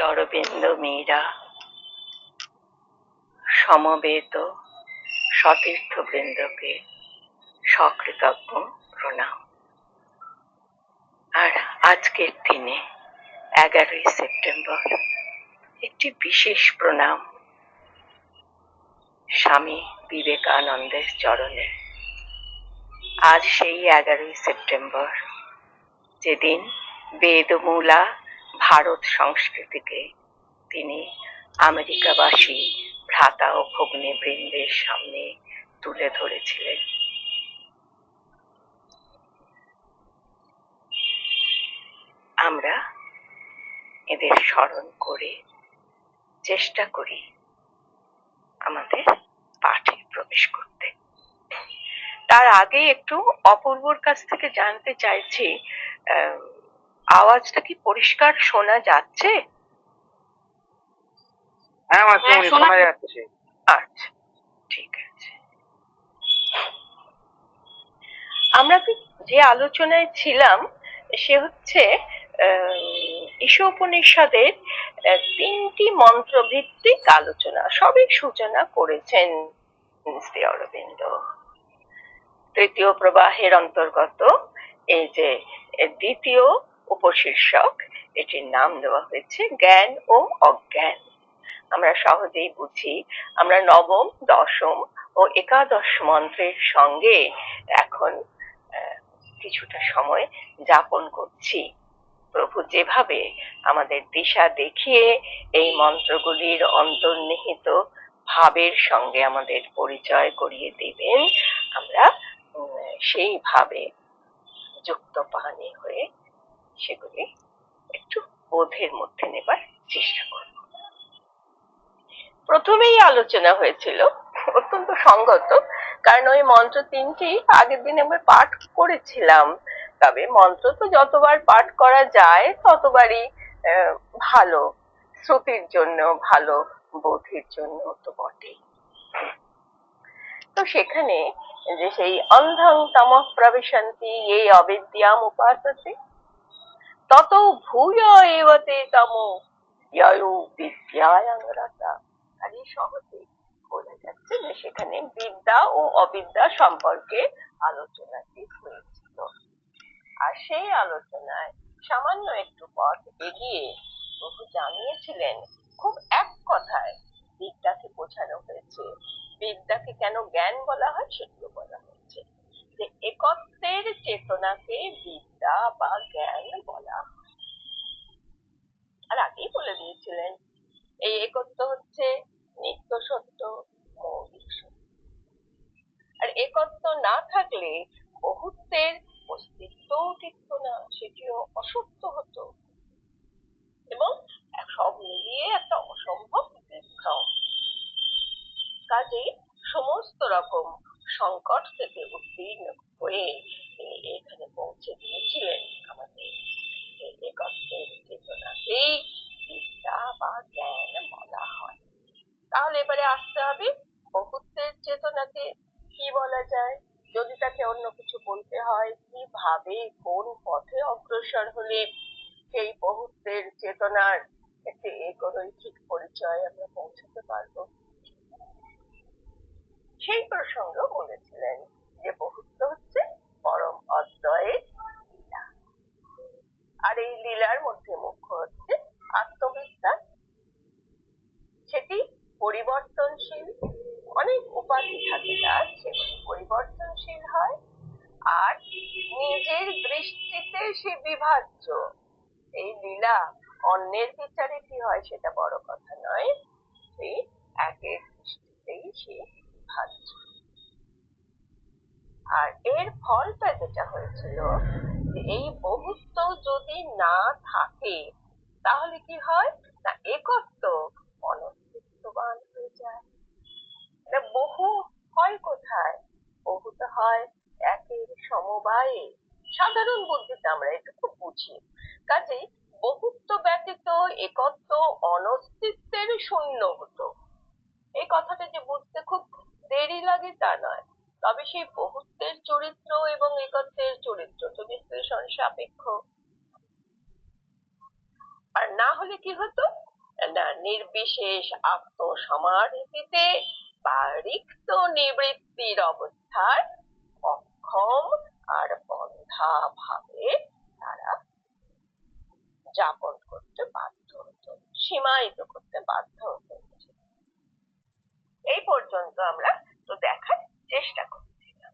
অরবিন্দ মীরা, সমবেত সতীর্থবৃন্দকে সকৃতজ্ঞ প্রণাম। আর আজকের দিনে এগারোই সেপ্টেম্বর একটি বিশেষ প্রণাম স্বামী বিবেকানন্দের চরণে। আজ সেই এগারোই সেপ্টেম্বর, যেদিন বেদমূলা ভারত সংস্কৃতিকে তিনি আমেরিকাবাসী ভ্রাতা ও ভগ্নী বৃন্দের সামনে তুলে ধরেছিলেন। আমরা এদের স্মরণ করে চেষ্টা করি আমাদের পাঠে প্রবেশ করতে। তার আগে একটু অপূর্বর কাছ থেকে জানতে চাইছি আহ, আওয়াজটা কি পরিষ্কার শোনা যাচ্ছে? হ্যাঁ হ্যাঁ, মাসিমণি শোনা শোনা যাচ্ছে। আচ্ছা ঠিক আছে। আমরা যে আলোচনায় ছিলাম সে হচ্ছে ঈশ উপনিষদের তিনটি মন্ত্র ভিত্তিক আলোচনা। সবই সূচনা করেছেন শ্রী অরবিন্দ। তৃতীয় প্রবাহের অন্তর্গত এই যে দ্বিতীয় উপশীর্ষক, এটির নাম দেওয়া হয়েছে জ্ঞান ও অজ্ঞান। আমরা সহজেই বুঝি, আমরা নবম, দশম ও একাদশ মন্ত্রের সঙ্গে এখন কিছুটা সময় যাপন করছি। প্রভু যেভাবে আমাদের দিশা দেখিয়ে এই মন্ত্রগুলির অন্তর্নিহিত ভাবের সঙ্গে আমাদের পরিচয় করিয়ে দেবেন, আমরা সেইভাবে যুক্ত পানি হয়ে সেগুলি একটু বোধের মধ্যে নেবার চেষ্টা করব। প্রথমেই আলোচনা হয়েছিল অত্যন্ত সঙ্গত, কারণ ওই মন্ত্র তিনটি আগের দিন আমরা পাঠ করেছিলাম। তবে মন্ত্র তো যতবার পাঠ করা যায়, ততবারই ভালো, শ্রুতির জন্য, ভালো, বোধের জন্য তো বটেই। তো সেখানে যে সেই অন্ধং তম প্রবিশন্তি, এই অবিদ্যাম উপাসতে তত ভূয় এবতে তম ইয়ো বিদ্যায়াং রতা আর এই সহজে বোঝা যাচ্ছে যে সেখানে বিদ্যা ও অবিদ্যা সম্পর্কে আলোচনাটি হয়েছিল। আর সেই আলোচনায় সামান্য একটু পথ এগিয়ে প্রভু জানিয়েছিলেন, খুব এক কথায় বিদ্যাকে বোঝানো হয়েছে। বিদ্যাকে কেন জ্ঞান বলা হয় সেটিও বলা হয়েছে। যে একত্বের চেতনাকে বিদ্যা বা জ্ঞান বলা আর আগেই বলে দিয়েছিলেন, এই একত্ব হচ্ছে নিত্য সত্য, মৌলিক আর একত্ব না থাকলে বহুত্বের অস্তিত্বও টিকত না, সেটিও অসত্য হতো। এবং সব মিলিয়ে একটা অসম্ভব বিভ্রম কাজেই সমস্ত রকম সংকট থেকে উত্তীর্ণ হয়ে এখানে পৌঁছে দিয়েছিলেন আমাদের। যে চেতনাকেই বিদ্যা বা জ্ঞান বলা হয়। তাহলে এবারে আসতে হবে বহুত্বের চেতনাকে। কি বলা যায়? যদি তাকে অন্য কিছু বলতে হয়, কীভাবে, কোন পথে অগ্রসর হলে সেই বহুত্বের চেতনার একটি একরৈখিক পরিচয় আমরা পৌঁছাতে পারব? সেই প্রসঙ্গ বলেছিলেন যে বহুত্ব হচ্ছে পরম অদ্বয়ের লীলা আর এই লীলার মধ্যে মুখ্য হচ্ছে আত্মবিদ্যা সেটি পরিবর্তনশীল, অনেক উপাধি থাকে তার, সেগুলি পরিবর্তনশীল হয়। আর নিজের দৃষ্টিতে সে বিভাজ্য। এই লীলা অন্যের বিচারে কি হয় সেটা বড় কথা নয়। সেই একের দৃষ্টিতেই সে বিভাজ্য আর এর ফলটা যেটা হয়েছিল, যে এই বহুত্ব যদি না থাকে, তাহলে কি হয়? না, একত্ব অনস্তিত্ববান হয়ে যায়। এটা বহু হয় কোথায়? বহুত হয় একের সমবায়ে। সাধারণ বুদ্ধিতে আমরা এটুকু বুঝি। কাজেই বহুত্ব ব্যতীত একত্ব অনস্তিত্বের শূন্য হতো। এই কথাটা যে বুঝতে খুব দেরি লাগে তা নয়। তবে সেই বহুত্বের চরিত্র এবং একত্বের চরিত্র তো বিশ্লেষণ সাপেক্ষ। আর না হলে কি হতো? না, নির্বিশেষ আত্মসমাধিতে বা রিক্ত নিবৃত্তির অবস্থায় অক্ষম আর বন্ধা ভাবে তারা যাপন করতে বাধ্য হতো, সীমায়িত করতে বাধ্য হতো। এই পর্যন্ত আমরা তো দেখার চেষ্টা করছিলাম।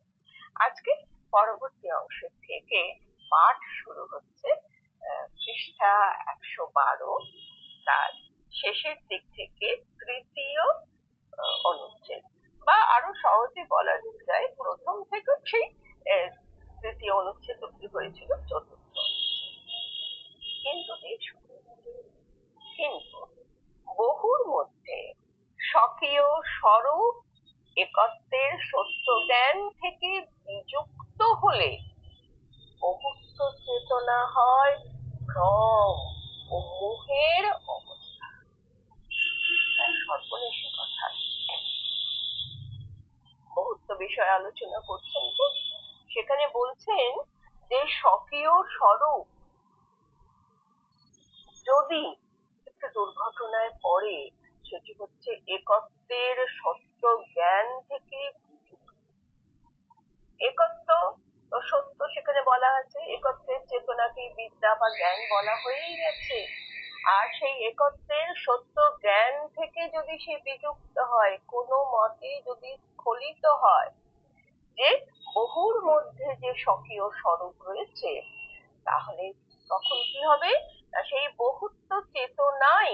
আজকে পরবর্তী অংশ থেকে পাঠ শুরু হচ্ছে পৃষ্ঠা একশো বারো। তার শেষের দিক থেকে তৃতীয় অনুচ্ছেদ। বা আরও সহজে বলা যায়, প্রথম থেকে সেই তৃতীয় অনুচ্ছেদ অব্দি হয়েছিল চতুর্থ কিন্তু কিন্তু স্বকীয় স্বরূপ একত্বের সত্য জ্ঞান থেকে বিযুক্ত হলে বহুত্ব চেতনা হয় ভ্রম ও মোহের অবস্থা। সর্বনেশী কথা। বহুত্ব বিষয়ে আলোচনা করছেন তো সেখানে বলছেন যে স্বকীয় স্বরূপ যদি একটা দুর্ঘটনায় পড়ে সেটি হচ্ছে একত্বের সত্য জ্ঞান থেকে একত্ব সত্য সেখানে বলা আছে। একত্বের চেতনাকে বিদ্যা বা জ্ঞান বলা হয়েই গেছে। আর সেই একত্বের সত্য জ্ঞান থেকে যদি সে বিযুক্ত হয়, কোনো মতে যদি স্খলিত হয়, যে বহুর মধ্যে যে স্বকীয় স্বরূপ রয়েছে, তাহলে তখন কি হবে? সেই বহুত্ব চেতনাই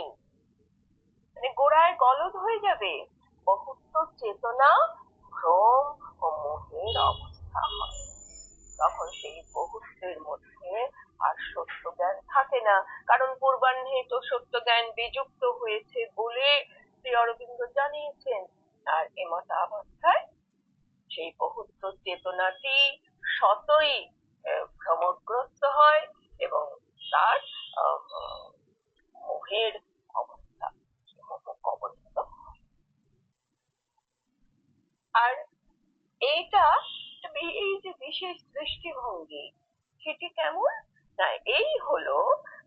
মানে গোড়ায় গলদ হয়ে যাবে। বহুত্ব চেতনা ভ্রম ও মোহের অবস্থা হয়। তখন সেই বহুত্বের মধ্যে আর সত্য জ্ঞান থাকে না। কারণ পূর্বাহ্নে তো সত্য জ্ঞান বিযুক্ত হয়েছে বলে শ্রী অরবিন্দ জানিয়েছেন। আর এমতা অবস্থায় সেই বহুত্ব চেতনাটি আহ, ভ্রমগ্রস্ত হয় এবং তার মোহের অবস্থা মোহ কবলিত হয়। আর এইটা এই যে বিশেষ দৃষ্টিভঙ্গি, সেটি কেমন? না, এই হলো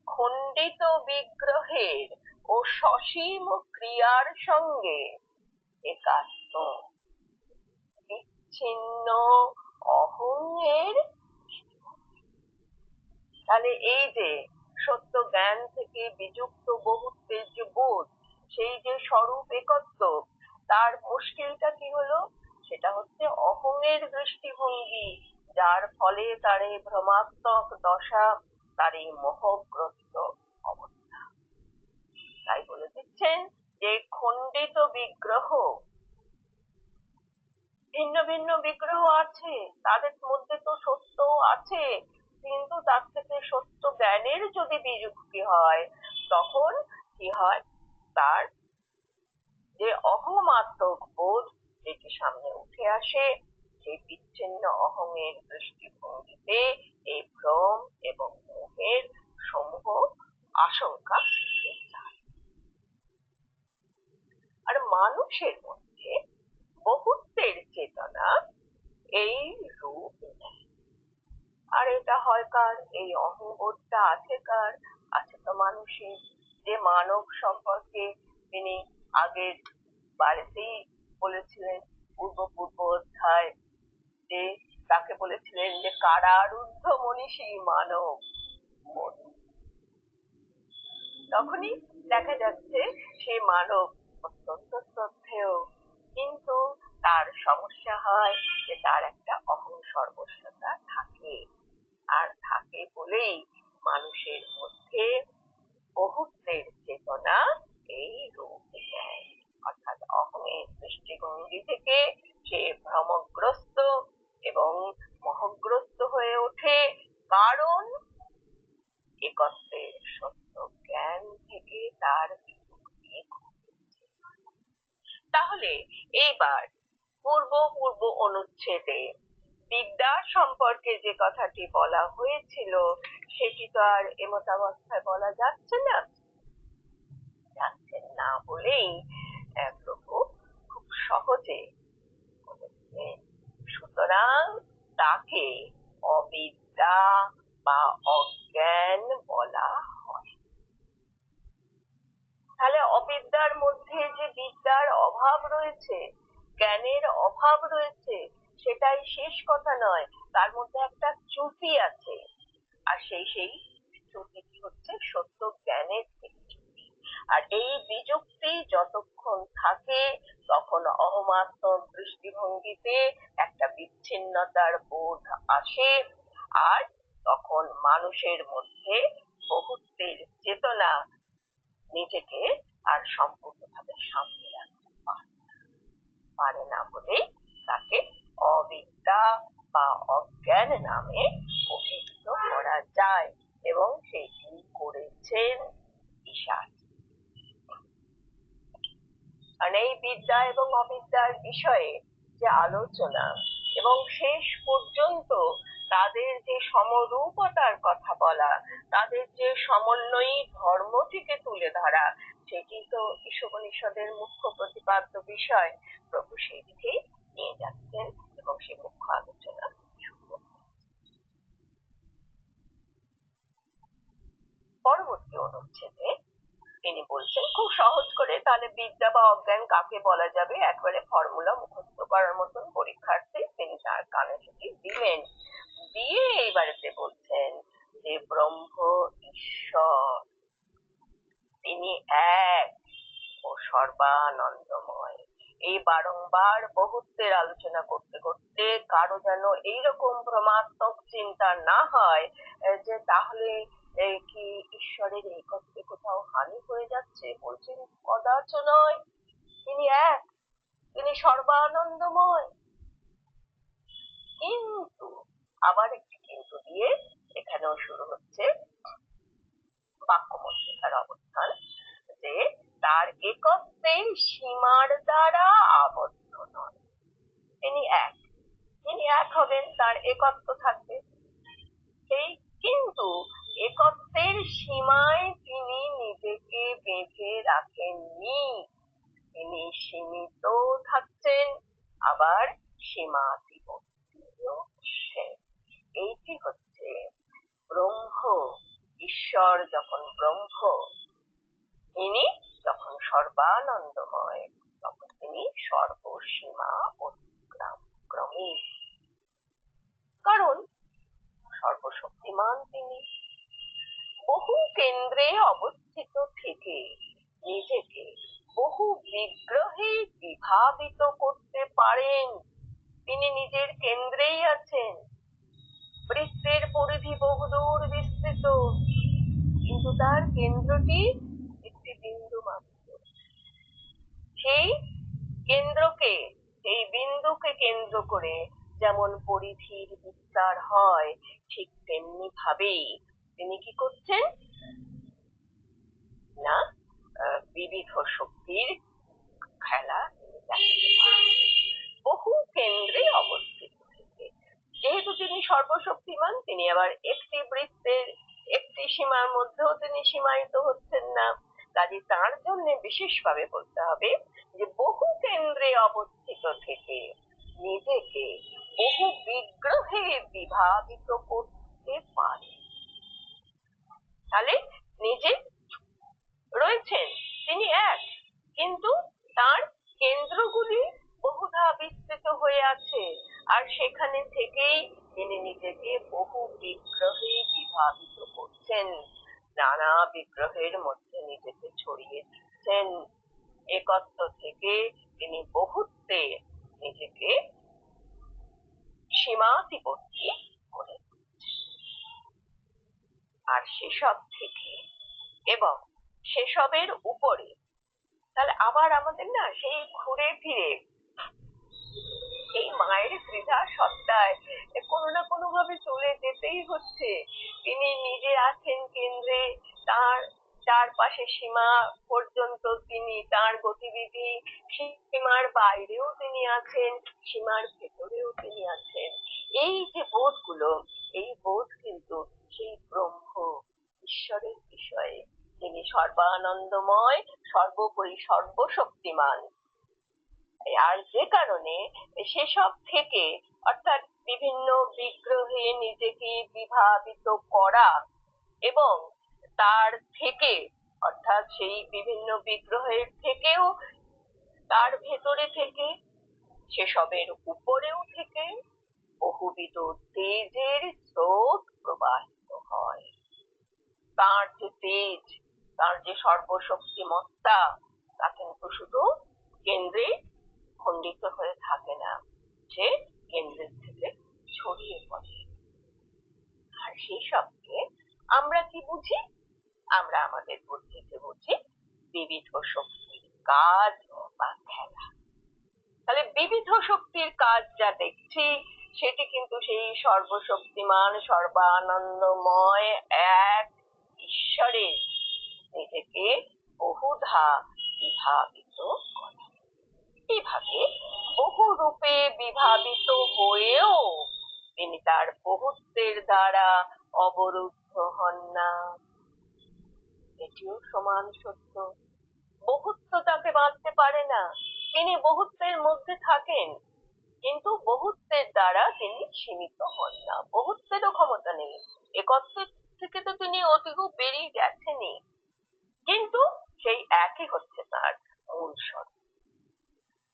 খণ্ডিত বিগ্রহের ও সসীম ক্রিয়ার সঙ্গে একাত্ম। বিচ্ছিন্ন অহংয়ের তাহলে এই যে সত্য জ্ঞান থেকে বিযুক্ত বহুত্বের যে বোধ সেই যে স্বরূপ একত্ব তার মুশকিলটা কি হলো? সেটা হচ্ছে অহংয়ের দৃষ্টিভঙ্গি, যার ফলে তার এই ভ্রমাত্মক দশা, তার এই মোহগ্রস্ত অবস্থা। তাই বলে দিচ্ছেন যে খণ্ডিত বিগ্রহ, ভিন্ন ভিন্ন বিগ্রহ আছে, তাদের মধ্যে তো সত্য আছে, কিন্তু তার থেকে সত্য জ্ঞানের যদি বিযুক্তি হয়, তখন কি হয়? তার যে অহমাত্মক বোধ যেটি সামনে উঠে আসে সেই বিচ্ছিন্ন অহংয়ের দৃষ্টিভঙ্গিতে এই ভ্রম এবং মোহের সমূহ আশঙ্কা আর মানুষের মধ্যে বহুত্বের চেতনা এই রূপ। আর এটা হয় কার? এই অহংবোধটা আছে কার? আছে তো মানুষের। যে মানব সম্পর্কে তিনি আগের বাড়িতেই বলেছিলেন পূর্ব পূর্ব অধ্যায় যে তাকে বলেছিলেন যে, কারারুদ্ধ মনীষী মানব। তখনই দেখা যাচ্ছে সে মানব অত্যন্ত শ্রদ্ধেয়। কিন্তু তার সমস্যা হয় যে, তার একটা অহং সর্বস্বতা থাকে। আর থাকে বলেই মানুষের মধ্যে বহুত্বের চেতনা এই রূপ। অর্থাৎ অহংয়ের দৃষ্টিভঙ্গি থেকে সে ভ্রমগ্রস্ত এবং মোহগ্রস্ত হয়ে ওঠে, কারণ একত্বের সত্য জ্ঞান থেকে তার। তাহলে এইবার পূর্ব পূর্ব অনুচ্ছেদে বিদ্যা সম্পর্কে যে কথাটি বলা হয়েছিল, সেটি তো আর এমতাবস্থায় বলা যাচ্ছে না যাচ্ছে না বলেই আহ, প্রভু খুব সহজে সুতরাং তাকে অবিদ্যা বা অজ্ঞান বলা হয় তাহলে অবিদ্যার মধ্যে যে বিদ্যার অভাব রয়েছে জ্ঞানের অভাব রয়েছে সেটাই শেষ কথা নয় তার মধ্যে একটা চ্যুতি আছে আর সেই সেই চ্যুতিটি হচ্ছে সত্য জ্ঞানের। আর এই বিযুক্তি যতক্ষণ থাকে, তখন অহমাত্ম দৃষ্টিভঙ্গিতে একটা বিচ্ছিন্নতার বোধ আসে। আর তখন মানুষের মধ্যে বহুত্বের চেতনা নিজেকে আর সম্পূর্ণভাবে সামনে রাখতে পারে না। পারে না বলেই তাকে অবিদ্যা বা অজ্ঞান নামে অভিহিত করা যায়। এবং সেটি করেছেন ঈশান কারণ এই বিদ্যা এবং অবিদ্যার বিষয়ে যে আলোচনা এবং শেষ পর্যন্ত তাদের যে সমরূপতার কথা বলা, তাদের যে সমন্বয়ী ধর্মটিকে তুলে ধরা, সেটি তো ঈশোপনিষদের মুখ্য প্রতিপাদ্য বিষয়। প্রভু সেই দিকেই নিয়ে যাচ্ছেন এবং সে মুখ্য আলোচনা পরবর্তী অনুচ্ছেদে তিনি বলছেন, খুব সহজ করে তাহলে বিদ্যা বা অজ্ঞান কাকে বলা যাবে? একবারে ফর্মুলা মুখস্থ করার মতন পরীক্ষার্থী তিনি তার কানে সেটি দিলেন। দিয়ে এইবারেতে বলছেন যে, ব্রহ্ম ঈশ্বর, তিনি এক ও সর্বানন্দময়। এই বারংবার বহুত্বের আলোচনা করতে করতে কারও যেন এইরকম ভ্রমাত্মক চিন্তা না হয় যে তাহলে এই কি ঈশ্বরের একত্রে কোথাও হানি হয়ে যাচ্ছে বলছেন, কদাচ নয়। তিনি এক। তিনি সর্বানন্দময়। কিন্তু আবার একটি কিন্তু দিয়ে এখানেও শুরু হচ্ছে বাক্য মধ্যেকার অবস্থান যে তার একত্বের সীমার দ্বারা আবদ্ধ নয়। তিনি এক। তিনি এক হবেন, তার একত্ব থাকবে। সেই কিন্তু একত্বের সীমায় তিনি নিজেকে বেঁধে রাখেননি। তিনি সীমিত থাকছেন, আবার সীমাতিবর্তীও এইটি হচ্ছে ব্রহ্ম, ঈশ্বর যখন ব্রহ্ম, তিনি যখন সর্বানন্দময়, তখন তিনি সর্বসীমা অতিক্রম ক্রমী কারণ সর্বশক্তিমান তিনি বহু কেন্দ্রে অবস্থিত থেকে নিজেকে বহু বিগ্রহে বিভাবিত করতে পারেন। তিনি নিজের কেন্দ্রেই আছেন। বৃত্তের পরিধি বহুদূর বিস্তৃত। কিন্তু তার কেন্দ্রটি একটি বিন্দু মাত্র। সেই কেন্দ্রকে এই বিন্দুকে কেন্দ্র করে যেমন পরিধির বিস্তার হয়, ঠিক তেমনি ভাবেই তিনি কি করছেন? না বিবিধ শক্তির খেলা। বহু কেন্দ্রে অবস্থিত যেহেতু তিনি সর্বশক্তিমান, তিনি আবার একটি বৃত্তের, একটি সীমার মধ্যেও তিনি সীমায়িত হচ্ছেন না। কাজে তার জন্য বিশেষভাবে বলতে হবে যে, বহু কেন্দ্রে অবস্থিত থেকে নিজেকে বহু বিগ্রহে বিভাবিত করতে পারে। তাহলে নিজে রয়েছেন তিনি এক, কিন্তু তার কেন্দ্রগুলি বহুধা বিস্তৃত হয়ে আছে, আর সেখানে থেকেই তিনি নিজেকে বহু বিগ্রহে বিভাবিত করছেন। নানা বিগ্রহের মধ্যে নিজেকে ছড়িয়ে দিচ্ছেন। একত্ব থেকে তিনি বহুত্বে নিজেকে সীমাতিবর্তী করে। আর সেসব থেকে এবং সেসবের উপরে তাহলে আবার আমাদের না সেই ঘুরে ফিরে এই মায়ের ত্রিধা সত্তায় কোনো না কোনো ভাবে চলে যেতেই হচ্ছে। তিনি নিজে আছেন কেন্দ্রে, তার চারপাশে সীমা পর্যন্ত তিনি, তার গতিবিধি সীমার বাইরেও তিনি আছেন, সীমার ভেতরেও তিনি আছেন। এই যে বোধগুলো, এই বোধ কিন্তু সেই ব্রহ্ম, ঈশ্বরের বিষয়ে। তিনি সর্বানন্দময়, সর্বোপরি সর্বশক্তিমান। আর যে কারণে সেসব থেকে, অর্থাৎ বিভিন্ন বিগ্রহে নিজেকে বিভাবিত করা এবং তার থেকে, অর্থাৎ সেই বিভিন্ন বিগ্রহের থেকেও তার ভেতরে থেকে, সেসবের উপরেও থেকে বহুবিধ তেজের স্রোত প্রবাহিত হয়। তার যে তেজ যে সর্বশক্তিমত্তা তা কিন্তু শুধু কেন্দ্রে খণ্ডিত হয়ে থাকে না, সে কেন্দ্রের থেকে ছড়িয়ে পড়ে। আর সেই সবকে আমরা কি বুঝি? আমরা আমাদের বুদ্ধিতে বুঝি বিবিধ শক্তির কাজ বা খেলা। তাহলে বিবিধ শক্তির কাজ যা দেখছি, সেটি কিন্তু সেই সর্বশক্তিমান, সর্বানন্দময় এক ঈশ্বরের নিজেকে বহুধা বিভাবিত করা। এইভাবে বহু রূপে বিভাবিত হয়েও তিনি তার বহুত্বের দ্বারা অবরুদ্ধ হন না। এটিও সমান সত্য। বহুত্ব তাকে বাঁধতে পারে না। তিনি বহুত্বের মধ্যে থাকেন, কিন্তু বহুত্বের দ্বারা তিনি সীমিত হন না। বহুত্বেরও ক্ষমতা নেই। একত্বের থেকে তো তিনি অতিকু বেরিয়ে গেছেনই। কিন্তু সেই একই হচ্ছে তার মূল স্বরূপ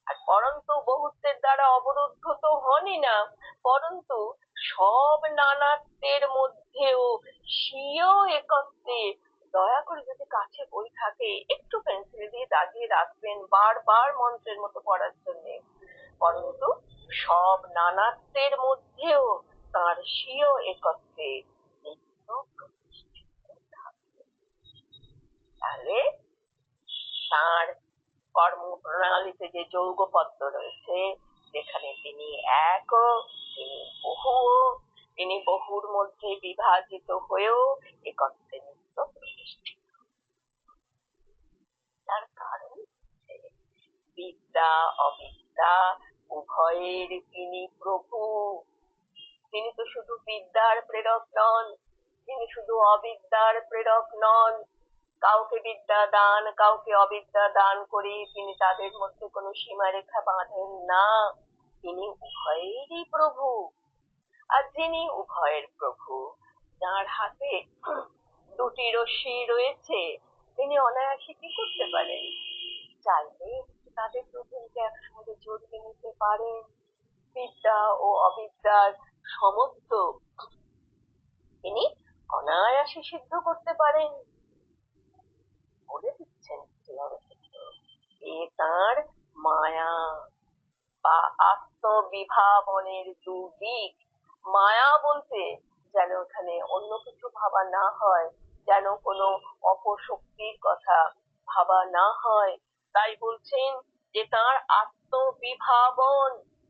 আর পরন্তু বহুত্বের দ্বারা অবরুদ্ধ তো হনই না, পরন্তু সব নানাত্বের মধ্যেও স্বীয় একত্বে দয়া করে যদি কাছে বই থাকে, একটু পেন্সিল দিয়ে দাগিয়ে রাখবেন বারবার মন্ত্রের মতো পড়ার জন্য। পরন্তু সব নানাত্বের মধ্যেও তার স্বীয় একত্বে নিত্য প্রতিষ্ঠিত থাকবে। তাহলে তার কর্মপ্রণালীতে যে যৌগপত্র রয়েছে যেখানে তিনি এক তিনি বহু তিনি বহুর মধ্যে বিভাজিত হয়েও একত্রে নিত্য প্রতিষ্ঠিত তার কারণ হচ্ছে বিদ্যা অবিদ্যা, উভয়ের তিনি প্রভু। তিনি তো শুধু বিদ্যার প্রেরক নন, তিনি শুধু অবিদ্যার প্রেরক নন। কাউকে বিদ্যা দান, কাউকে অবিদ্যা দান করে তিনি তাদের মধ্যে কোনো সীমারেখা বাঁধেন না। তিনি উভয়েরই প্রভু। আর যিনি উভয়ের প্রভু, যার হাতে দুটি রশ্মি রয়েছে, তিনি অনায়াসে কি করতে পারেন? চাইলে তাদের দুজনকে একসঙ্গে জড়িয়ে নিতে পারেন বিদ্যা ও অবিদ্যার সমস্ত তিনি অনায়াসে সিদ্ধ করতে পারেন। বলে দিচ্ছেন। এ মায়া বা আত্মবিভাবনের দুদিক। মায়া বলতে যেন ওখানে অন্য কিছু ভাবা না হয়, যেন কোনো অপশক্তির কথা ভাবা না হয়। তাই বলছেন যে তার আত্মবিভাবন,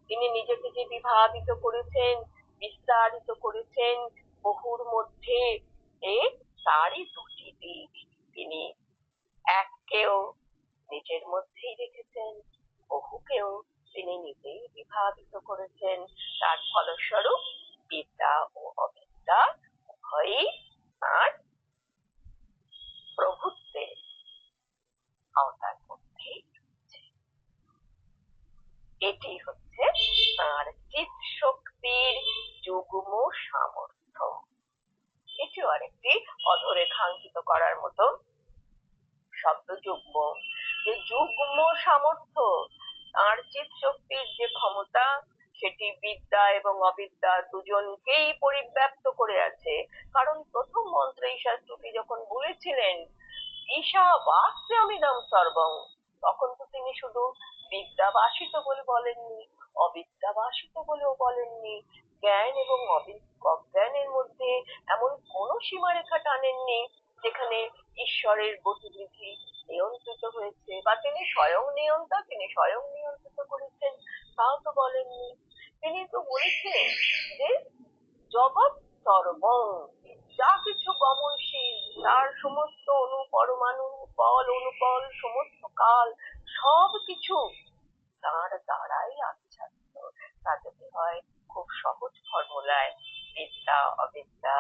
তিনি নিজেকে যে বিভাবিত করেছেন, বিস্তারিত করেছেন বহুর মধ্যে, এ তারই দুটি দিক। তিনি এককেও নিজের মধ্যেই রেখেছেন, বহুকেও তিনি নিজেই বিভাবিত করেছেন। তার ফলস্বরূপ বিদ্যা ও অবিদ্যা উভয়ই তার প্রভুত্বের আওতার মধ্যেই রয়েছে। এটি হচ্ছে তার চিৎ শক্তির যুগ্ম সামর্থ্য এটিও আরেকটি অধরেখাঙ্কিত করার মতো শব্দ যুগ্ম যে যুগ্ম সামর্থ্য তার চিৎ শক্তির যে ক্ষমতা সেটি বিদ্যা এবং অবিদ্যা দুজনকেই পরিব্যাপ্ত করে আছে কারণ প্রথম মন্ত্রে ঈশাস্তুতি যখন বলেছিলেন, ঈশা বাস্যামিদম সর্বং। তখন তো তিনি শুধু বিদ্যাবাসিত বলে বলেননি, অবিদ্যাবাসিত বলেও বলেননি। জ্ঞান এবং অজ্ঞানের মধ্যে এমন কোনো সীমারেখা টানেননি যেখানে ঈশ্বরের গতিবিধি নিয়ন্ত্রিত হয়েছে বা তিনি স্বয়ং নিয়ন্তা, তিনি স্বয়ং নিয়ন্ত্রিত করেছেন, তাও তো বলেননি। তিনি তো বলেছেন যে, জগৎ সর্বং। যা কিছু গমনশীল তার সমস্ত অনু পরমাণু বল অনুপল সমস্ত কাল, সব কিছু তার দ্বারাই আচ্ছাদিত। তা যদি হয়? খুব সহজ ফর্মুলায়, বিদ্যা, অবিদ্যা